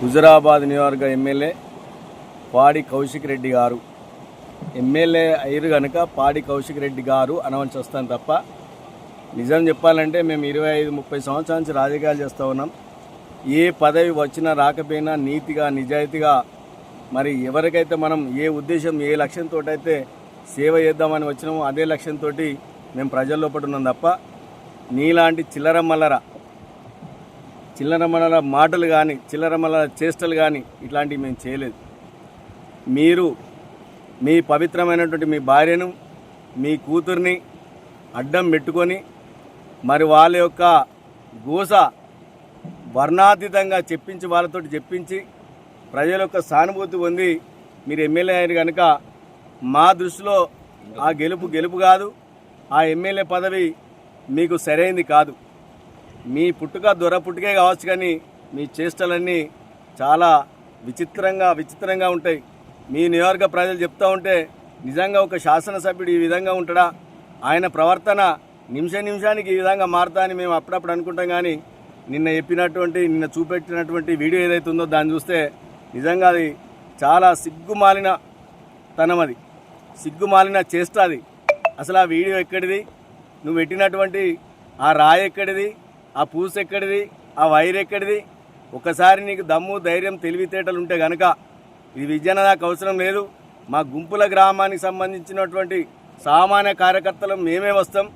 హుజరాబాద్ నియోజక ఎమ్మెల్యే పాడి కౌశిక్ రెడ్డి గారు. ఎమ్మెల్యే అయ్యారు కనుక పాడి కౌశిక్ రెడ్డి గారు అనవలసి వస్తాను తప్ప నిజం చెప్పాలంటే మేము ఇరవై ఐదు ముప్పై సంవత్సరాల నుంచి రాజకీయాలు చేస్తూ ఉన్నాం. ఏ పదవి వచ్చినా రాకపోయినా నీతిగా నిజాయితీగా మరి ఎవరికైతే మనం ఏ ఉద్దేశం ఏ లక్ష్యంతో అయితే సేవ చేద్దామని వచ్చినామో అదే లక్ష్యంతో మేము ప్రజల లోపల ఉన్నాం తప్ప నీలాంటి చిల్లర మల్లర చిల్లరమల మాటలు కానీ చిల్లరమల చేష్టలు కానీ ఇట్లాంటివి మేము చేయలేదు. మీరు మీ పవిత్రమైనటువంటి మీ భార్యను మీ కూతుర్ని అడ్డం పెట్టుకొని మరి వాళ్ళ యొక్క గోస వర్ణాతీతంగా చెప్పించి వాళ్ళతో చెప్పించి ప్రజల యొక్క సానుభూతి పొంది మీరు ఎమ్మెల్యే అయిన కనుక మా దృష్టిలో ఆ గెలుపు గెలుపు కాదు. ఆ ఎమ్మెల్యే పదవి మీకు సరైంది కాదు. మీ పుట్టుక దొర పుట్టుకే కావచ్చు కానీ మీ చేష్టలన్నీ చాలా విచిత్రంగా విచిత్రంగా ఉంటాయి. మీ నియోజక ప్రజలు చెప్తూ ఉంటే నిజంగా ఒక శాసనసభ్యుడు ఈ విధంగా ఉంటాడా? ఆయన ప్రవర్తన నిమిష నిమిషానికి ఈ విధంగా మారుతా అని మేము అప్పుడప్పుడు అనుకుంటాం కానీ నిన్న చెప్పినటువంటి నిన్న చూపెట్టినటువంటి వీడియో ఏదైతే ఉందో దాన్ని చూస్తే నిజంగా అది చాలా సిగ్గుమాలిన తనం అది. సిగ్గుమాలిన చేష్ట అది. అసలు ఆ వీడియో ఎక్కడిది? నువ్వు పెట్టినటువంటి ఆ రాయి ఎక్కడిది? ఆ పూస ఎక్కడిది? ఆ వైర్ ఎక్కడిది? ఒకసారి నీకు దమ్ము ధైర్యం తెలివితేటలు ఉంటే గనక ఇది విజయన నాకు అవసరం లేదు. మా గుంపుల గ్రామానికి సంబంధించినటువంటి సామాన్య కార్యకర్తలు మేమే వస్తాం.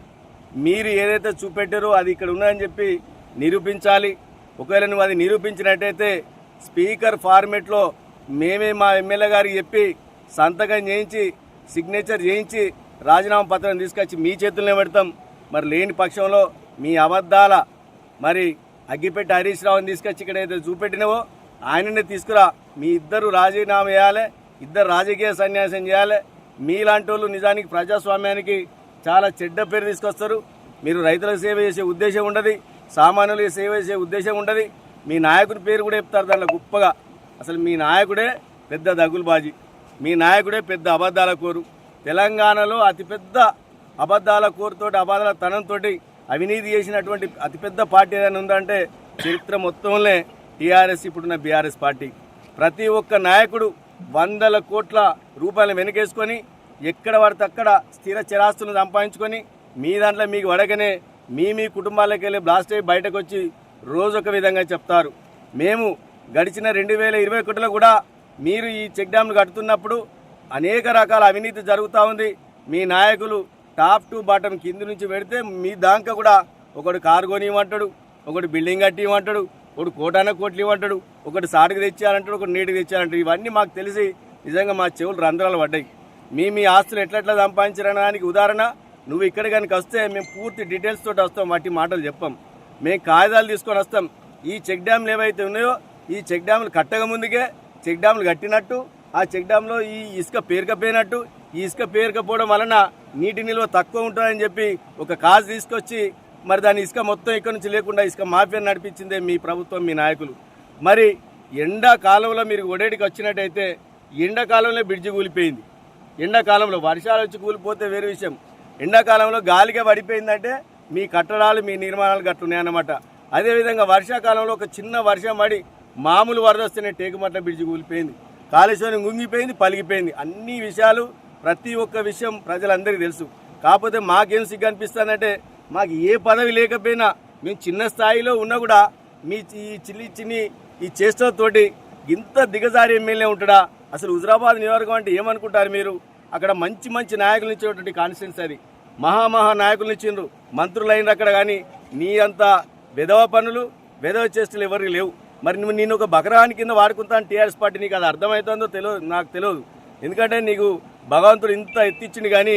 మీరు ఏదైతే చూపెట్టారో అది ఇక్కడ ఉన్నదని చెప్పి నిరూపించాలి. ఒకవేళ నువ్వు అది నిరూపించినట్టయితే స్పీకర్ ఫార్మెట్లో మేమే మా ఎమ్మెల్యే గారికి చెప్పి సంతకం చేయించి సిగ్నేచర్ చేయించి రాజీనామా పత్రం తీసుకొచ్చి మీ చేతుల్లోనే పెడతాం. మరి లేని పక్షంలో మీ అబద్ధాల మరి అగ్గిపెట్టి హరీష్ రావుని తీసుకొచ్చి ఇక్కడ అయితే చూపెట్టినవో ఆయననే తీసుకురా. మీ ఇద్దరు రాజీనామా చేయాలి ఇద్దరు రాజకీయ సన్యాసం చేయాలి. మీలాంటి వాళ్ళు నిజానికి ప్రజాస్వామ్యానికి చాలా చెడ్డ పేరు తీసుకొస్తారు. మీరు రైతులకు సేవ చేసే ఉద్దేశం ఉండదు సామాన్యులకు సేవ చేసే ఉద్దేశం ఉండదు. మీ నాయకుడి పేరు కూడా చెప్తారు దాంట్లో గొప్పగా. అసలు మీ నాయకుడే పెద్ద దగులుబాజీ. మీ నాయకుడే పెద్ద అబద్ధాల కోరు. తెలంగాణలో అతిపెద్ద అబద్ధాల కోరుతోటి అబద్ధాల తనంతోటి అవినీతి చేసినటువంటి అతిపెద్ద పార్టీ ఏదైనా ఉందంటే చరిత్ర మొత్తంలో టీఆర్ఎస్ ఇప్పుడున్న బీఆర్ఎస్ పార్టీ. ప్రతి ఒక్క నాయకుడు వందల కోట్ల రూపాయలు వెనకేసుకొని ఎక్కడ పడితే అక్కడ స్థిర చిరాస్తులను సంపాదించుకొని మీ దాంట్లో మీకు వడగనే మీ మీ కుటుంబాలకు వెళ్ళి బ్లాస్ట్ అయ్యి బయటకు వచ్చి రోజు ఒక విధంగా చెప్తారు. మేము గడిచిన రెండు వేల ఇరవై ఒకటిలో కూడా మీరు ఈ చెక్ డ్యామ్లు కడుతున్నప్పుడు అనేక రకాల అవినీతి జరుగుతూ ఉంది. మీ నాయకులు టాప్ టు బాటం కింది నుంచి పెడితే మీ దాకా కూడా ఒకడు కారు కొనివ్వమంటాడు ఒకడు బిల్డింగ్ కట్టి ఇవ్వమంటాడు ఒకడు కోటాన కోట్లు ఇవ్వమంటాడు ఒకటి సాటుకు తెచ్చేయాలంటాడు ఒకటి నీటికి తెచ్చేయాలంటాడు. ఇవన్నీ మాకు తెలిసి నిజంగా మా చెవులు రంధ్రాలు పడ్డాయి. మీ మీ ఆస్తులు ఎట్లెట్లా సంపాదించడానికి ఉదాహరణ నువ్వు ఇక్కడ కనుక వస్తే మేము పూర్తి డీటెయిల్స్ తోటి వస్తాం వాటి మాటలు చెప్పాం. మేము కాగితాలు తీసుకొని వస్తాం. ఈ చెక్ డ్యామ్లు ఏవైతే ఉన్నాయో ఈ చెక్ డ్యామ్లు కట్టక ముందుకే చెక్ డ్యామ్లు కట్టినట్టు ఆ చెక్ డ్యామ్లో ఈ ఇసుక పేరుకపోయినట్టు ఈ ఇసుక పేరుకపోవడం వలన నీటి నిల్వ తక్కువ ఉంటుందని చెప్పి ఒక కాజు తీసుకొచ్చి మరి దాని ఇసుక మొత్తం ఇక్కడ నుంచి లేకుండా ఇసుక మాఫియా నడిపించిందే మీ ప్రభుత్వం మీ నాయకులు. మరి ఎండాకాలంలో మీరు ఒడేడికి వచ్చినట్టయితే ఎండాకాలంలో బ్రిడ్జి కూలిపోయింది. ఎండాకాలంలో వర్షాలు వచ్చి కూలిపోతే వేరే విషయం. ఎండాకాలంలో గాలిగా పడిపోయిందంటే మీ కట్టడాలు మీ నిర్మాణాలు గట్టున్నాయి అన్నమాట అదేవిధంగా వర్షాకాలంలో ఒక చిన్న వర్షం పడి మామూలు వరద వస్తేనే టేకుమట్ల బ్రిడ్జి కూలిపోయింది. కాళేశ్వరం గుంగిపోయింది పలిగిపోయింది. అన్ని విషయాలు ప్రతి ఒక్క విషయం ప్రజలందరికీ తెలుసు. కాకపోతే మాకేం సిగ్గు అనిపిస్తుందంటే మాకు ఏ పదవి లేకపోయినా మేము చిన్న స్థాయిలో ఉన్నా కూడా మీ ఈ చిన్ని చిన్ని ఈ చేష్టలతోటి ఇంత దిగజారి ఎమ్మెల్యే ఉంటాడా? అసలు హుజరాబాద్ నియోజకవర్గం అంటే ఏమనుకుంటారు మీరు? అక్కడ మంచి మంచి నాయకులు ఇచ్చేటువంటి కాన్స్టిట్యున్సీ అది. మహామహా నాయకులు ఇచ్చిండ్రు. మంత్రులు అయిన అక్కడ కానీ నీ అంత విధవ పనులు విధవ చేష్టలు ఎవరికి లేవు. మరి నువ్వు నేను ఒక బకరాని కింద వాడుకుంటాను టీఆర్ఎస్ పార్టీ నీకు అది అర్థమవుతుందో తెలియదు నాకు తెలియదు ఎందుకంటే నీకు భగవంతుడు ఇంత ఎత్తిచ్చింది కానీ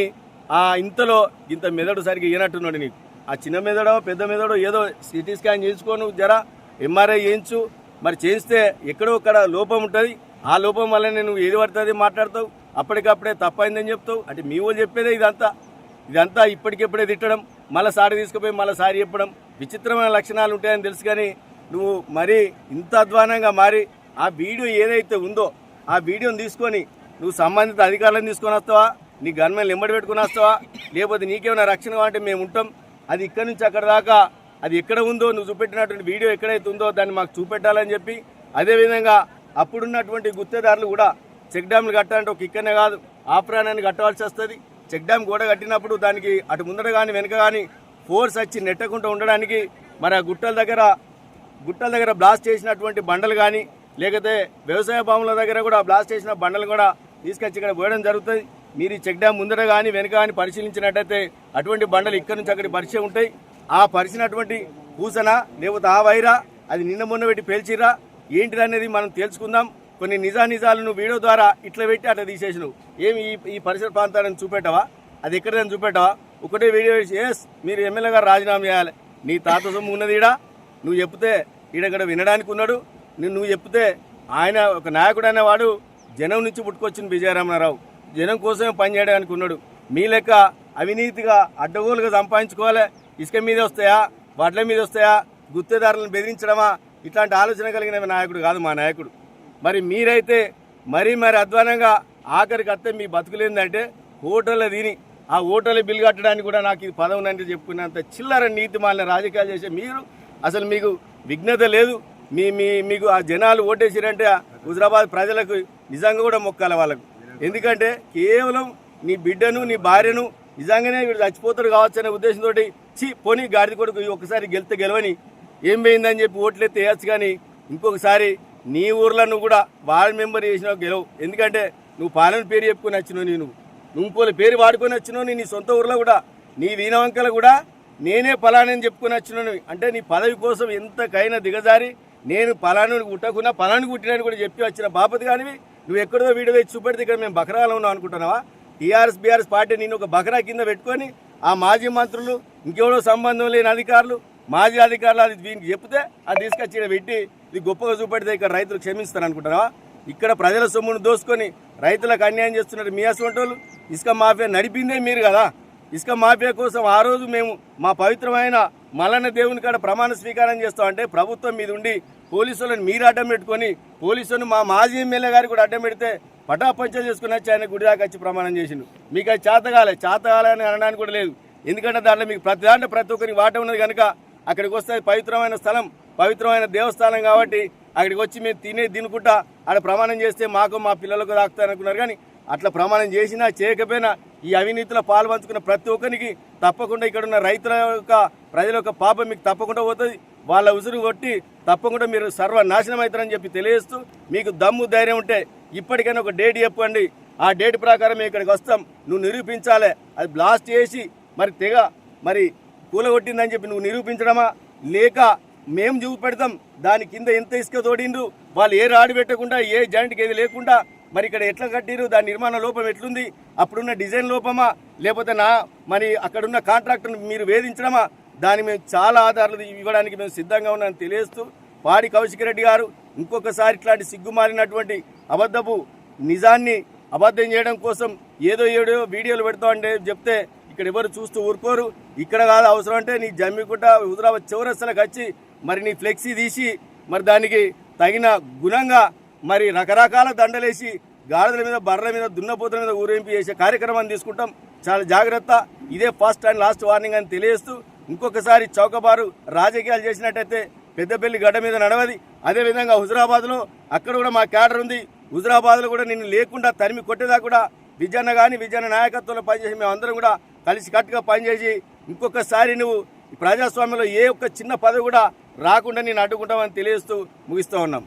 ఆ ఇంతలో ఇంత మెదడు సరిగ్గా ఈనట్టున్నాడు నీకు. ఆ చిన్న మెదడో పెద్ద మెదడో ఏదో సిటీ స్కాన్ చేయించుకోను జరా ఎంఆర్ఐ చేయించు. మరి చేయిస్తే ఎక్కడో అక్కడ లోపం ఉంటుంది. ఆ లోపం వల్లనే నువ్వు ఏది పడుతుంది మాట్లాడతావు. అప్పటికప్పుడే తప్పైందని చెప్తావు. అంటే మీ వాళ్ళు చెప్పేదే ఇదంతా. ఇదంతా ఇప్పటికెప్పుడే తిట్టడం మళ్ళీ సారి తీసుకుపోయి మళ్ళీ సారి చెప్పడం. విచిత్రమైన లక్షణాలు ఉంటాయని తెలుసు కానీ నువ్వు మరీ ఇంత అధ్వానంగా మారి ఆ వీడియో ఏదైతే ఉందో ఆ వీడియోని తీసుకొని నువ్వు సంబంధిత అధికారులను తీసుకొని వస్తావా? నీ గన్మెన్ ఎంబడి పెట్టుకుని వస్తావా? లేకపోతే నీకేమైనా రక్షణ కావాలంటే మేము ఉంటాం. అది ఇక్కడి నుంచి అక్కడ దాకా అది ఎక్కడ ఉందో నువ్వు చూపెట్టినటువంటి వీడియో ఎక్కడైతే ఉందో దాన్ని మాకు చూపెట్టాలని చెప్పి అదేవిధంగా అప్పుడున్నటువంటి గుత్తేదారులు కూడా చెక్ డ్యామ్లు కట్టాలంటే ఒక ఇక్కడనే కాదు ఆప్రాణాన్ని కట్టవలసి వస్తుంది. చెక్ డ్యామ్ గోడ కట్టినప్పుడు దానికి అటు ముందర కానీ వెనుక కానీ ఫోర్స్ వచ్చి నెట్టకుండా ఉండడానికి మరి ఆ గుట్టల దగ్గర గుట్టల దగ్గర బ్లాస్ట్ చేసినటువంటి బండలు కానీ లేకపోతే వ్యవసాయ భూముల దగ్గర కూడా బ్లాస్ట్ చేసిన బండలు కూడా తీసుకొచ్చి ఇక్కడ పోయడం జరుగుతుంది. మీరు ఈ చెక్ డ్యామ్ ముందర కానీ వెనుక కానీ పరిశీలించినట్టయితే అటువంటి బండలు ఇక్కడ నుంచి అక్కడికి పరిచయం ఉంటాయి. ఆ పరిచినటువంటి పూసన లేకపోతే ఆ వైరా అది నిన్న మొన్న పెట్టి పేల్చిరా ఏంటిదనేది మనం తెలుసుకుందాం కొన్ని నిజా నిజాలను వీడియో ద్వారా ఇట్లా పెట్టి అట్లా తీసేసినావు. ఏమి ఈ ఈ పరిసర ప్రాంతాలను చూపెట్టవా? అది ఎక్కడైనా చూపెట్టవా? ఒకటే వీడియో ఎస్ మీరు ఎమ్మెల్యే గారు రాజీనామా చేయాలి. నీ తాత సొమ్ము ఉన్నది ఈడ. నువ్వు చెప్తే ఈడ ఇక్కడ వినడానికి ఉన్నాడు. నువ్వు నువ్వు చెప్తే ఆయన ఒక నాయకుడు అనేవాడు జనం నుంచి పుట్టుకొచ్చిన విజయరామనారావు జనం కోసమే పనిచేయడానికి ఉన్నాడు. మీ లెక్క అవినీతిగా అడ్డగోలుగా సంపాదించుకోవాలి. ఇసుక మీద వస్తాయా? వడ్ల మీద వస్తాయా? గుత్తేదారులను బెదిరించడమా? ఇట్లాంటి ఆలోచన కలిగిన నాయకుడు కాదు మా నాయకుడు. మరి మీరైతే మరీ మరి అధ్వానంగా ఆఖరికి వస్తే మీ బతుకులేందంటే హోటల్లో తిని ఆ హోటల్ బిల్ కట్టడానికి కూడా నాకు ఇది పదవునంటే చెప్పుకున్నంత చిల్లర నీతి మాలిన రాజకీయాలు చేసే మీరు. అసలు మీకు విఘ్నత లేదు. మీ మీ మీకు ఆ జనాలు ఓటేసిరంటే హుజరాబాద్ ప్రజలకు నిజంగా కూడా మొక్కాలి వాళ్ళకు. ఎందుకంటే కేవలం నీ బిడ్డను నీ భార్యను నిజంగానే వీడు చచ్చిపోతాడు కావచ్చు అనే ఉద్దేశంతో చి పోనీ గాడిద కొడుకు ఈ ఒక్కసారి గెలితే గెలవని ఏం పోయిందని చెప్పి ఓట్లెత్తే వేయచ్చు కానీ ఇంకొకసారి నీ ఊర్లో నువ్వు కూడా వార్డ్ మెంబర్ చేసినావు గెలవు. ఎందుకంటే నువ్వు పాలన పేరు చెప్పుకొని వచ్చినావు నేను నువ్వు ఇంకోళ్ళ పేరు వాడుకొని వచ్చినావు నీ సొంత ఊర్లో కూడా. నీ వీణవంకలు కూడా నేనే పలానని చెప్పుకొని వచ్చినాను అంటే నీ పదవి కోసం ఎంతకైనా దిగజారి నేను పలాను కుట్టకున్నా పలాను కుట్టినని కూడా చెప్పి వచ్చిన బాపతి కానివి నువ్వు ఎక్కడో వీడియో తెచ్చి చూపెడితే ఇక్కడ మేము బకరాలో ఉన్నాం అనుకుంటున్నావా? టీఆర్ఎస్ బీఆర్ఎస్ పార్టీ నేను ఒక బకరా కింద పెట్టుకొని ఆ మాజీ మంత్రులు ఇంకెవడో సంబంధం లేని అధికారులు మాజీ అధికారులు అది దీనికి చెప్తే అది తీసుకొచ్చి పెట్టి ఇది గొప్పగా చూపెడితే ఇక్కడ రైతులు క్షమిస్తారు అనుకుంటున్నావా? ఇక్కడ ప్రజల సొమ్మును దోసుకొని రైతులకు అన్యాయం చేస్తున్నారు మీ అసలు ఇసుక మాఫియా నడిపిందే మీరు కదా. ఇసుక మాఫియా కోసం ఆ రోజు మేము మా పవిత్రమైన మల్లన్న దేవుని కాడ ప్రమాణ స్వీకారం చేస్తాం అంటే ప్రభుత్వం మీద ఉండి పోలీసులను మీరు అడ్డం పెట్టుకొని పోలీసులను మా మాజీ ఎమ్మెల్యే గారికి కూడా అడ్డం పెడితే పటాపంచలు చేసుకుని వచ్చి ఆయన గుడి దాకా వచ్చి ప్రమాణం చేసిండు. మీకు అది చేతగాలే చేతగాలే అని అనడానికి కూడా లేదు. ఎందుకంటే దాంట్లో మీకు ప్రతి దాంట్లో ప్రతి ఒక్కరికి వాట ఉన్నది కనుక అక్కడికి వస్తే పవిత్రమైన స్థలం పవిత్రమైన దేవస్థానం కాబట్టి అక్కడికి వచ్చి మేము తినే తినుకుంటా ఆడ ప్రమాణం చేస్తే మాకు మా పిల్లలకు తాకుతారనుకున్నారు కానీ అట్లా ప్రమాణం చేసినా చేయకపోయినా ఈ అవినీతిలో పాల్పంచుకున్న ప్రతి ఒక్కరికి తప్పకుండా ఇక్కడ ఉన్న రైతుల యొక్క ప్రజల యొక్క పాపం మీకు తప్పకుండా పోతుంది. వాళ్ళ ఉసురు కొట్టి తప్పకుండా మీరు సర్వనాశనం అవుతారని చెప్పి తెలియజేస్తూ మీకు దమ్ము ధైర్యం ఉంటే ఇప్పటికైనా ఒక డేట్ చెప్పండి. ఆ డేట్ ప్రకారం మేము ఇక్కడికి వస్తాం. నువ్వు నిరూపించాలి. అది బ్లాస్ట్ చేసి మరి తెగ మరి కూలగొట్టిందని చెప్పి నువ్వు నిరూపించడమా? లేక మేము చూపెడతాం. దాని కింద ఎంత ఇసుక తోడిండ్రు? వాళ్ళు ఏ రాడు పెట్టకుండా ఏ జాయింట్కి ఏది లేకుండా మరి ఇక్కడ ఎట్లా కట్టిరు దాని నిర్మాణ లోపం ఎట్లుంది? అప్పుడున్న డిజైన్ లోపమా? లేకపోతే నా మరి అక్కడున్న కాంట్రాక్టర్ని మీరు వేధించడమా? దాని మేము చాలా ఆధారాలు ఇవ్వడానికి మేము సిద్ధంగా ఉన్నామని తెలియస్తూ పాడి కౌశిక్ రెడ్డి గారు ఇంకొకసారి ఇట్లాంటి సిగ్గుమారినటువంటి అబద్ధపు నిజాన్ని అబద్ధం చేయడం కోసం ఏదో ఏడో వీడియోలు పెడతామంటే చెప్తే ఇక్కడ ఎవరు చూస్తూ ఊరుకోరు. ఇక్కడ కాదు అవసరం అంటే నీ జమ్మికుంట హుజరాబాద్ చౌరస్తలకు వచ్చి మరి నీ ఫ్లెక్సీ తీసి మరి దానికి తగిన గుణంగా మరి రకరకాల దండలేసి గాడిదల మీద బర్రెల మీద దున్నపోతుల మీద ఊరేంపు చేసే కార్యక్రమాన్ని తీసుకుంటాం. చాలా జాగ్రత్త. ఇదే ఫస్ట్ అండ్ లాస్ట్ వార్నింగ్ అని తెలియజేస్తూ ఇంకొకసారి చౌకబారు రాజకీయాలు చేసినట్టయితే పెద్దపల్లి గడ్డ మీద నడవది. అదేవిధంగా హుజరాబాద్లో అక్కడ కూడా మా క్యాడర్ ఉంది. హుజరాబాద్లో కూడా నిన్ను లేకుండా తరిమి కొట్టేదా కూడా విజయన్న కానీ విజయన్న నాయకత్వంలో పనిచేసి మేము అందరం కూడా కలిసి కట్టుగా పనిచేసి ఇంకొకసారి నువ్వు ప్రజాస్వామ్యంలో ఏ ఒక్క చిన్న పదవి కూడా రాకుండా నేను అడ్డుకుంటామని తెలియజేస్తూ ముగిస్తూ ఉన్నాం.